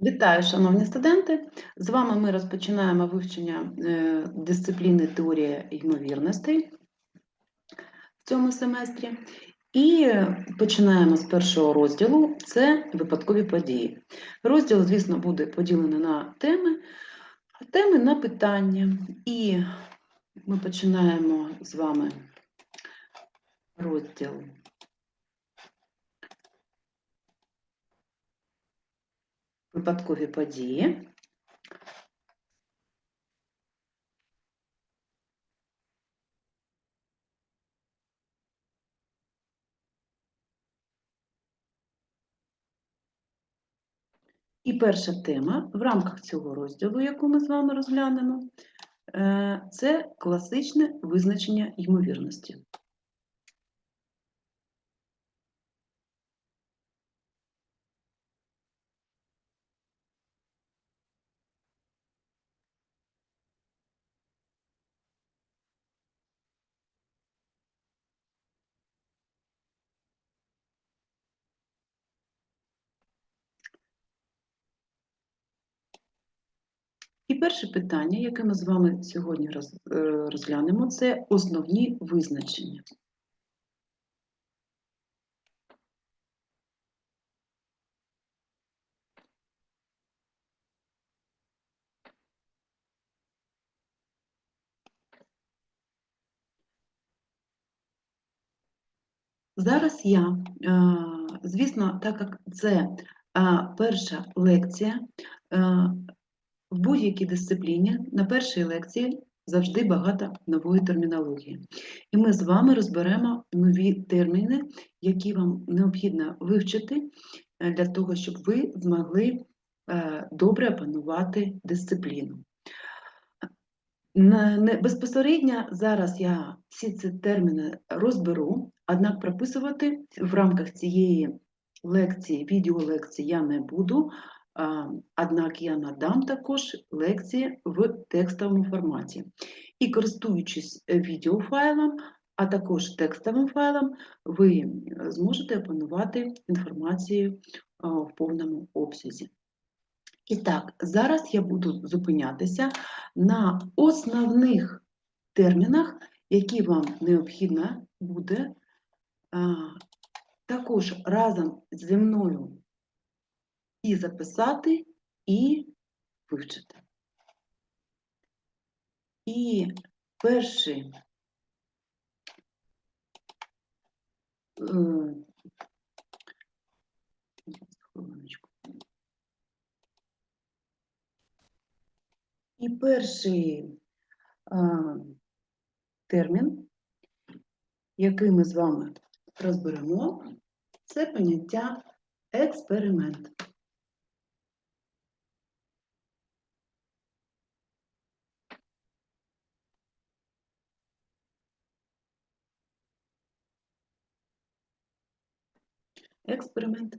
Вітаю, шановні студенти! З вами ми розпочинаємо вивчення е, дисципліни теорія ймовірностей в цьому семестрі. І починаємо з першого розділу це випадкові події. Розділ, звісно, буде поділений на теми, теми на питання. І ми починаємо з вами розділ випадкові події. І перша тема в рамках цього розділу, яку ми з вами розглянемо, е, це класичне визначення ймовірності. І перше питання, яке ми з вами сьогодні е, розглянемо, це основні визначення. Зараз я, е, звісно, так як це е, перша лекція, в будь-якій дисципліні на першій лекції завжди багато нової термінології. І ми з вами розберемо нові терміни, які вам необхідно вивчити е, для того, щоб ви змогли е, добре опанувати дисципліну. Безпосередньо зараз я всі ці терміни розберу, однак прописувати в рамках цієї лекції, відеолекції я не буду, однак я надам також лекції в текстовому форматі. І користуючись е, відеофайлом, а також текстовим файлом, ви е, зможете опанувати інформацію в повному обсязі. І так, зараз я буду зупинятися на основних термінах, які вам необхідно буде також разом зі мною і записати, і вивчити. І перший е, хвилиночку. І перший а, термін, який ми з вами розберемо, це поняття експеримент. Експеримент.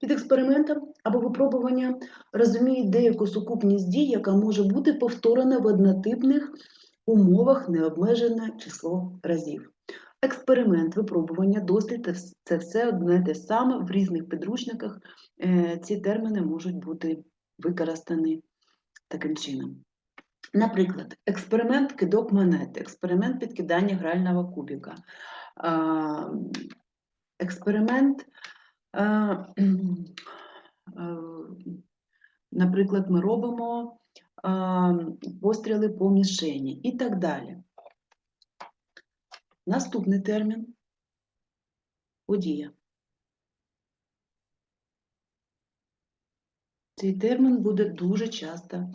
Під експериментом або випробуванням розуміють деяку сукупність дій, яка може бути повторена в однотипних умовах необмежене число разів. Експеримент, випробування, дослід це все одне те саме в різних підручниках. е, Ці терміни можуть бути використані таким чином. Наприклад, експеримент кидок монет, експеримент підкидання грального кубіка, експеримент Е, е, Наприклад, ми робимо е, постріли по мішені і так далі. Наступний термін подія. Цей термін буде дуже часто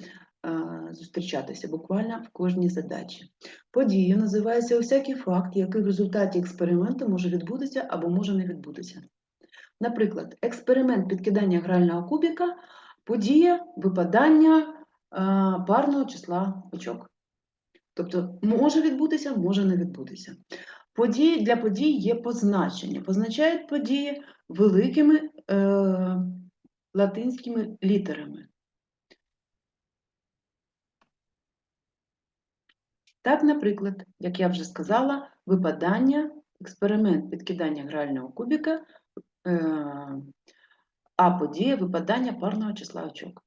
зустрічатися, буквально в кожній задачі. Подією називається всякий факт, який в результаті експерименту може відбутися або може не відбутися. Наприклад, експеримент підкидання грального кубіка, подія випадання парного числа очок. Тобто може відбутися, може не відбутися. Події, для подій є позначення. Позначають події великими е, латинськими літерами. Так, наприклад, як я вже сказала, випадання, експеримент підкидання грального кубіка, е, а подія випадання парного числа очок.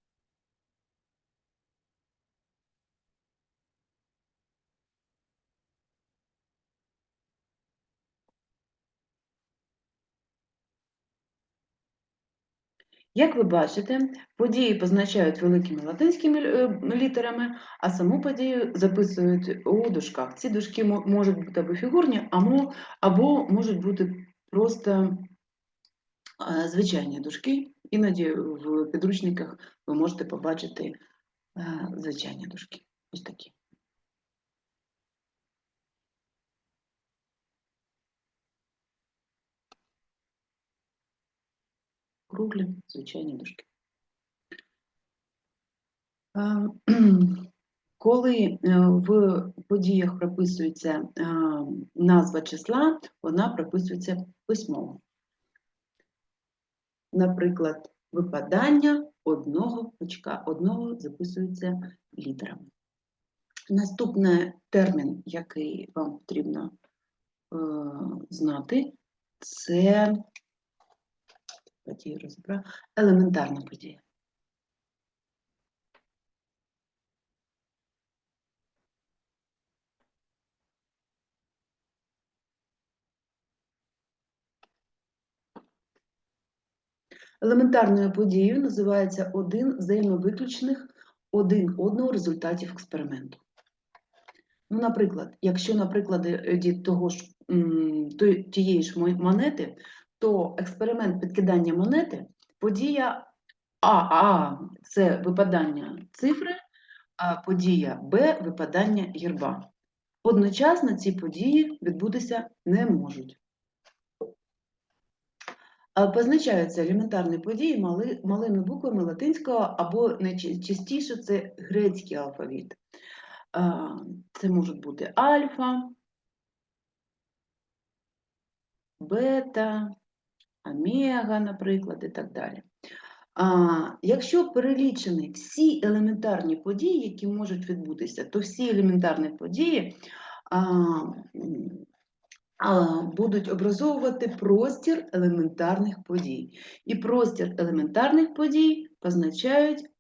Як ви бачите, події позначають великими латинськими е, літерами, а саму подію записують у дужках. Ці дужки можуть бути або фігурні, або, можуть бути просто е, звичайні дужки. Іноді в підручниках ви можете побачити е, звичайні дужки. Ось такі. Круглі, звичайні дужки. Коли е, в подіях прописується е, назва числа, вона прописується письмово. Наприклад, випадання одного очка, одного записується літерами. Наступний термін, який вам потрібно е, знати, це подію розібрала, елементарна подія. Елементарною подією називається один взаємовиключених один одного результатів експерименту. Ну, наприклад, якщо на прикладі того ж тієї ж монети, то експеримент підкидання монети, подія А, А це випадання цифри, а подія Б випадання герба. Одночасно ці події відбутися не можуть. Позначаються елементарні події мали, малими буквами латинського або найчастіше це грецький алфавіт. Це можуть бути альфа, бета, омега, наприклад, і так далі. А, Якщо перелічені всі елементарні події, які можуть відбутися, то всі елементарні події а, а, будуть образовувати простір елементарних подій. І простір елементарних подій позначають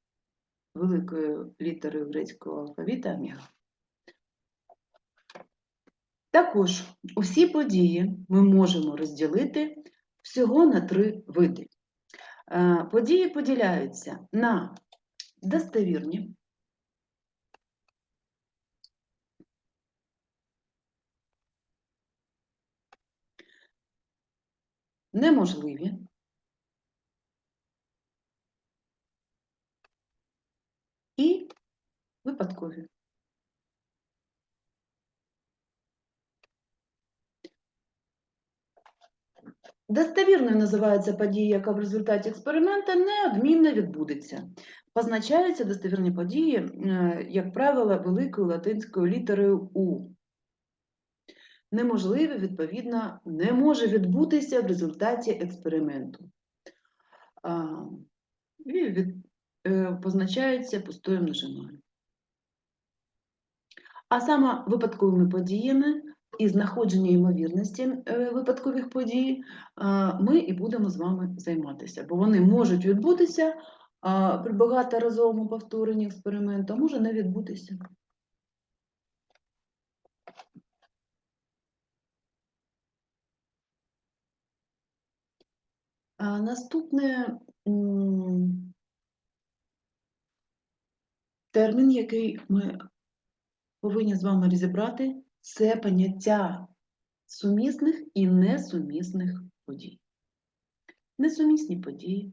великою літерою грецького алфавіта омега. Також усі події ми можемо розділити всього на три види. Е, Події поділяються на достовірні, неможливі, і випадкові. Достовірною називається подія, яка в результаті експерименту неодмінно відбудеться. Позначаються достовірні події, е, як правило, великою латинською літерою У. Неможливе, відповідно, не може відбутися в результаті експерименту. І від, е, позначаються пустою множиною. А саме випадковими подіями і знаходження ймовірності е, випадкових подій ми і будемо з вами займатися, бо вони можуть відбутися при багаторазовому повторенні експерименту, а може не відбутися. Наступне термін, який ми повинні з вами розібрати, це поняття сумісних і несумісних подій. Несумісні події.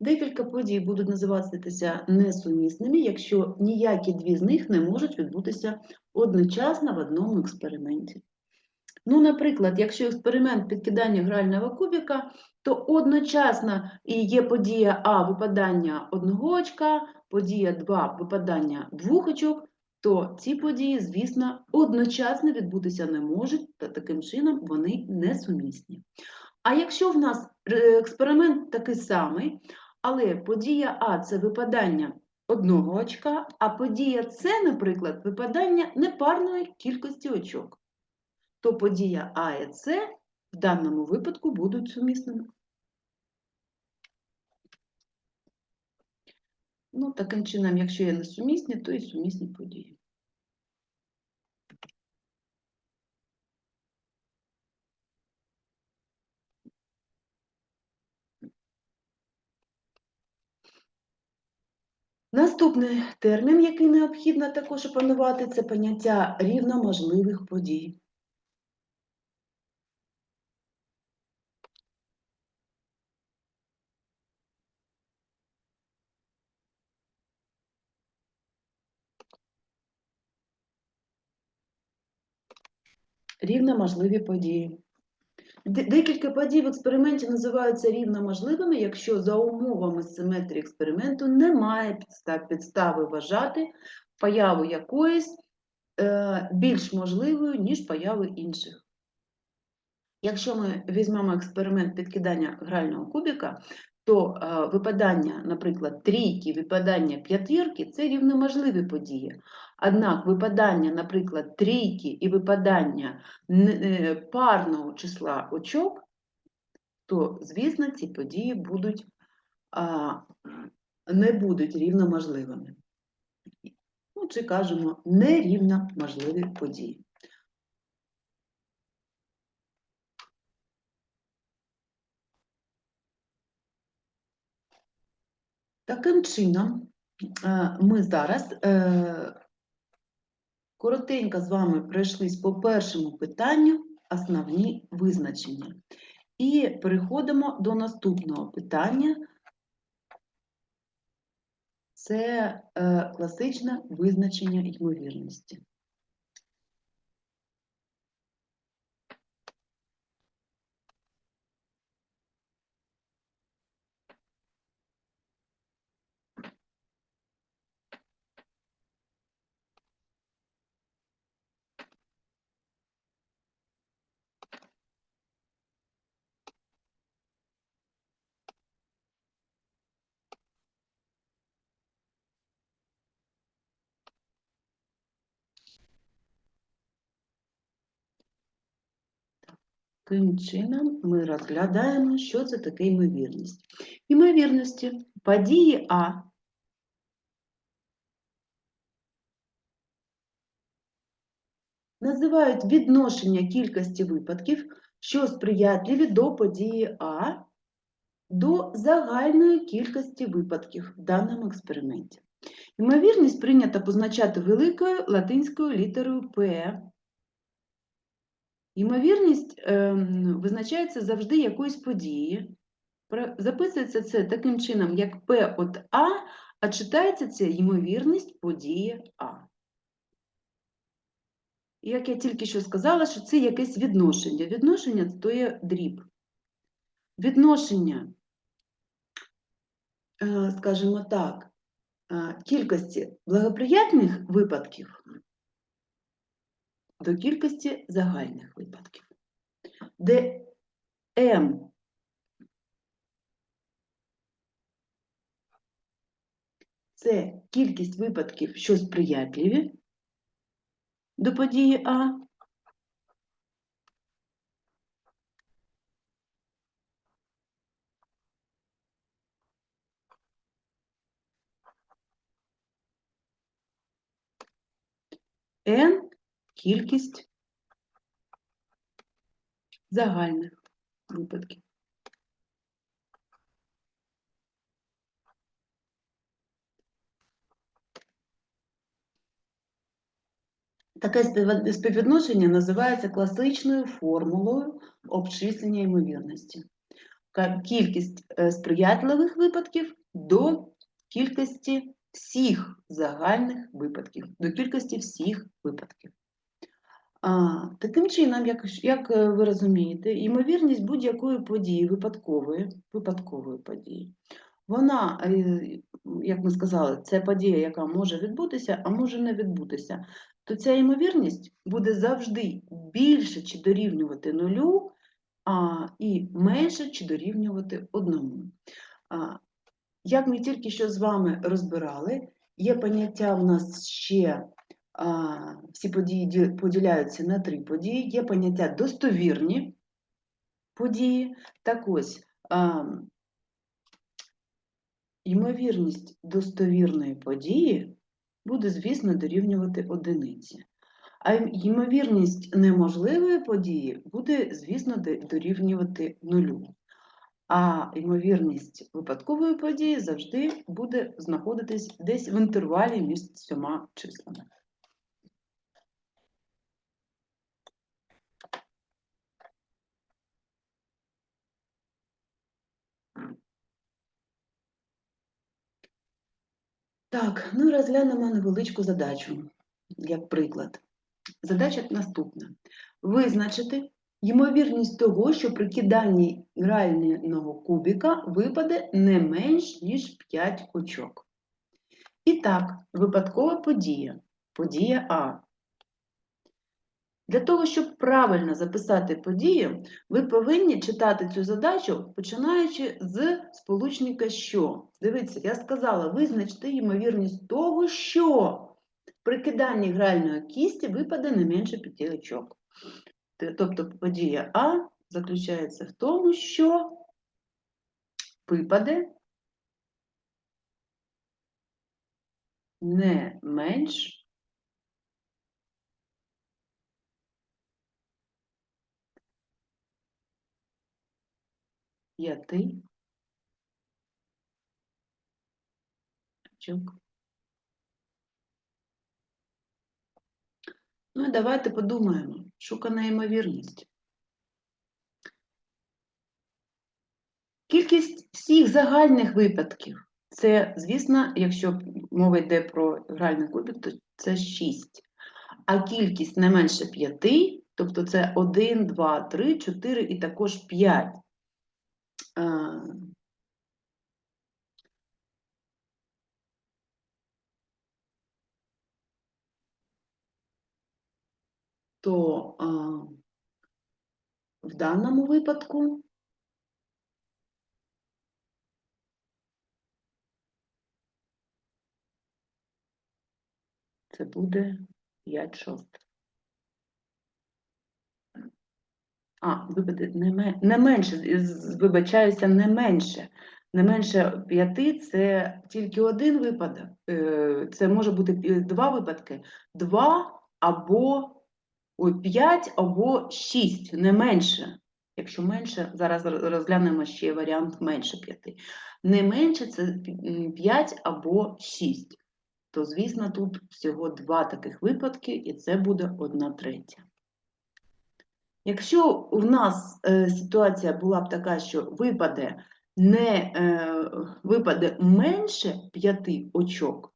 Декілька подій будуть називатися несумісними, якщо ніякі дві з них не можуть відбутися одночасно в одному експерименті. Ну, наприклад, якщо експеримент підкидання грального кубика, то одночасно і є подія А випадання одного очка, подія 2 випадання двох очок, то ці події, звісно, одночасно відбутися не можуть, та таким чином вони несумісні. А якщо в нас е, експеримент такий самий, але подія А це випадання одного очка, а подія С, наприклад, випадання непарної кількості очок. То подія А і С в даному випадку будуть сумісними. Ну, таким чином, якщо є несумісні, то і сумісні події. Наступний термін, який необхідно також опанувати, це поняття рівноможливих подій. Рівноможливі події. Декілька подій в експерименті називаються рівноможливими, якщо за умовами симетрії експерименту немає підстав, підстави вважати появу якоїсь е, більш можливою, ніж появи інших. Якщо ми візьмемо експеримент підкидання грального кубика, то е, випадання, наприклад, трійки, випадання п'ятірки це рівноможливі події. Однак випадання, наприклад, трійки і випадання е, парного числа очок, то, звісно, ці події будуть, не будуть рівноможливими. Ну, чи кажемо, нерівноможливі події. Таким чином, е, ми зараз е, коротенько з вами пройшлись по першому питанню основні визначення. І переходимо до наступного питання. Це е, класичне визначення ймовірності. Таким чином ми розглядаємо, що це таке ймовірність. Ймовірності події А називають відношення кількості випадків, що сприятливі до події А до загальної кількості випадків в даному експерименті. Ймовірність прийнято позначати великою латинською літерою П. Ймовірність ем, визначається завжди якоюсь події. Записується це таким чином, як P от А, а читається це ймовірність події А. Як я тільки що сказала, що це якесь відношення. Відношення – то є дріб. Відношення, е, скажімо так, е, кількості благоприятних випадків до кількості загальних випадків, де М це кількість випадків, що сприятливі до події А, N кількість загальних випадків. Таке співвідношення називається класичною формулою обчислення ймовірності. Кількість е, сприятливих випадків до кількості всіх загальних випадків, до кількості всіх випадків. Таким чином, як, як е, ви розумієте, ймовірність будь-якої події, випадкової, випадкової події, вона, е, як ми сказали, це подія, яка може відбутися, а може не відбутися, то ця ймовірність буде завжди більше чи дорівнювати нулю, а, і менше чи дорівнювати одному. А, як ми тільки що з вами розбирали, Є поняття в нас ще, всі події поділяються на три події. Є поняття достовірні події. Так ось, ймовірність достовірної події буде, звісно, дорівнювати одиниці. А ймовірність неможливої події буде, звісно, дорівнювати нулю. А ймовірність випадкової події завжди буде знаходитись десь в інтервалі між цими числами. Так, ну і розглянемо невеличку задачу, як приклад. Задача наступна. Визначити ймовірність того, що при киданні грального кубіка випаде не менш, ніж 5 очок. І так, випадкова подія. Подія А. Для того, щоб правильно записати подію, ви повинні читати цю задачу, починаючи з сполучника що. Дивіться, я сказала, визначте ймовірність того, що при киданні гральної кісті випаде не менше 5 очок. Тобто подія А заключається в тому, що випаде не менш п'яти очок. Ну і давайте подумаємо. Шукана ймовірність. Кількість всіх загальних випадків. Це, звісно, якщо мова йде про гральний кубик, то це 6. А кількість не менше 5, тобто це 1, 2, 3, 4 і також 5. То в даному випадку це буде 5 шостих. А, вибачте, не, ме- не менше, вибачаюся, не менше. Не менше п'яти це тільки один випадок. Е, Це може бути два випадки. Два або п'ять або шість, не менше. Якщо менше, зараз розглянемо ще варіант менше п'яти. Не менше це п'ять або шість. То, звісно, тут всього два таких випадки, і це буде одна третя. Якщо в нас е, ситуація була б така, що випаде не е, випаде менше п'яти очок,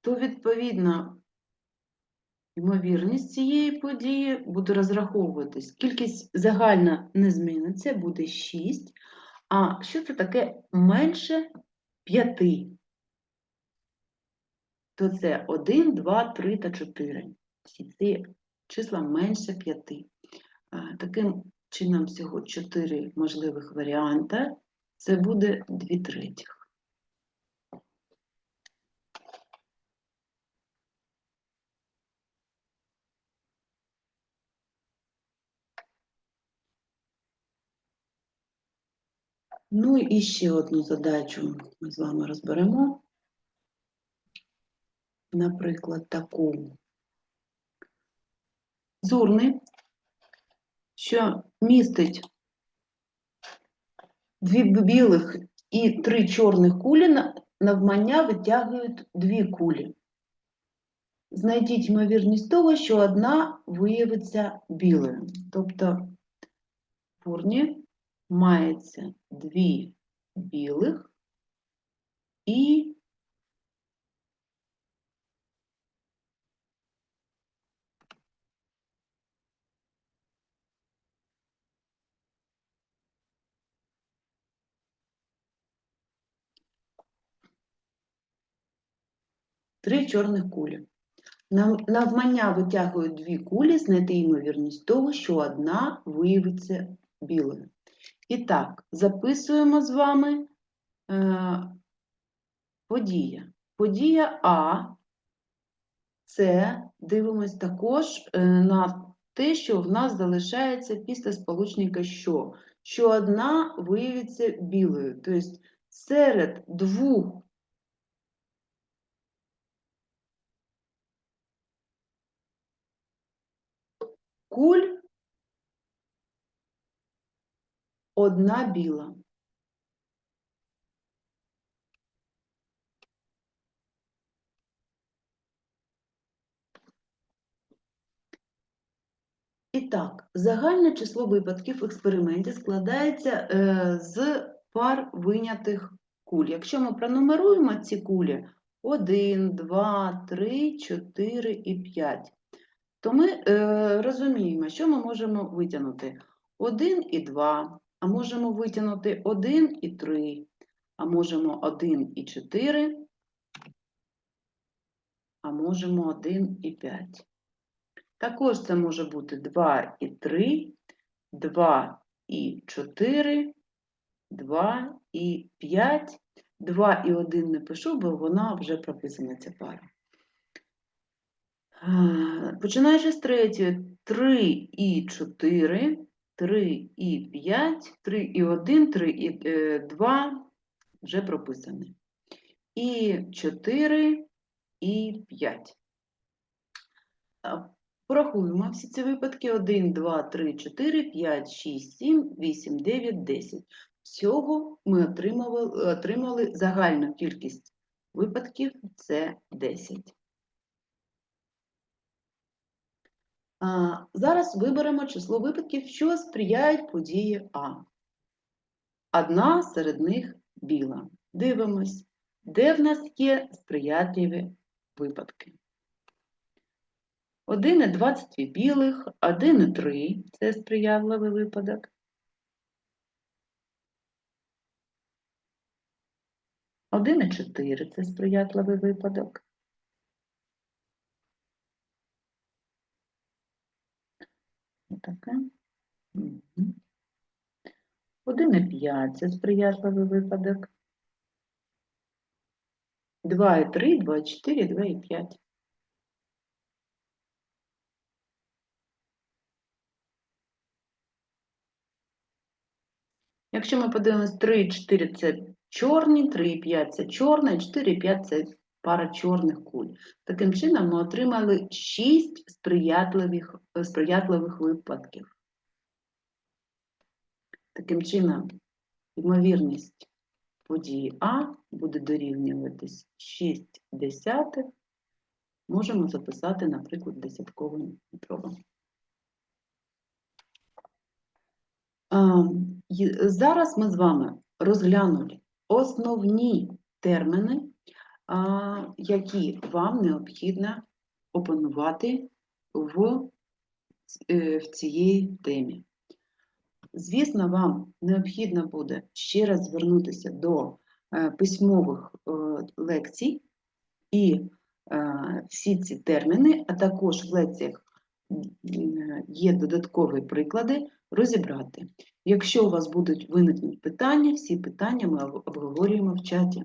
то відповідно ймовірність цієї події буде розраховуватись. Кількість загальна не зміниться, буде 6. А що це таке менше 5? То це 1, 2, 3 та 4. Всі ці числа менше 5. А, Таким чином, всього 4 можливих варіанта. Це буде 2 третіх. Ну і ще одну задачу ми з вами розберемо. Наприклад, таку. Зурни, що містить дві білих і три чорних кулі, навмання витягують дві кулі. Знайдіть ймовірність того, що одна виявиться білою. Тобто в урні мається дві білих і Три чорних кулі. Навмання витягують дві кулі, знайти ймовірність того, що одна виявиться білою. І так, записуємо з вами е, подія. Подія А це дивимось також е, на те, що в нас залишається після сполучника що? Що одна виявиться білою. Тобто серед двох куль одна біла. І так, загальне число випадків в експерименті складається е, з пар винятих куль. Якщо ми пронумеруємо ці кулі 1, 2, 3, 4 і 5, то ми е, розуміємо, що ми можемо витягнути 1 і 2, а можемо витягнути 1 і 3, а можемо 1 і 4, а можемо 1 і 5. Також це може бути 2 і 3, 2 і 4, 2 і 5. 2 і 1 не пишу, бо вона вже прописана ця пара. Починаючи з третьої, 3 і 4, 3 і 5, 3 і 1, 3 і 2 вже прописані. І 4, і 5. Порахуємо всі ці випадки. 1, 2, 3, 4, 5, 6, 7, 8, 9, 10. Всього ми отримали, отримали загальну кількість випадків – це 10. А, зараз виберемо число випадків, що сприяють події А. Одна серед них біла. Дивимось, де в нас є сприятливі випадки. 1 і 22 білих, 1 і 3 – це сприятливий випадок. 1 і 4 – це сприятливий випадок. Отаке. Мгм. 1 і 5 – це сприятливий випадок. 2 і 3, 2 і 4, 2 і 5. Якщо ми подивимось, 3 і 4 – це чорні, 3 і 5 – це чорна, і 4 і 5 – це пара чорних куль. Таким чином ми отримали 6 сприятливих, сприятливих випадків. Таким чином, ймовірність події А буде дорівнюватись 6 десятих. Можемо записати, наприклад, десятковим дробом. Зараз ми з вами розглянули основні терміни, які вам необхідно опанувати в, е, в цій темі. Звісно, вам необхідно буде ще раз звернутися до е, письмових е, лекцій і всі ці терміни, а також в лекціях є додаткові приклади, розібрати. Якщо у вас будуть виникнути питання, всі питання ми обговорюємо в чаті.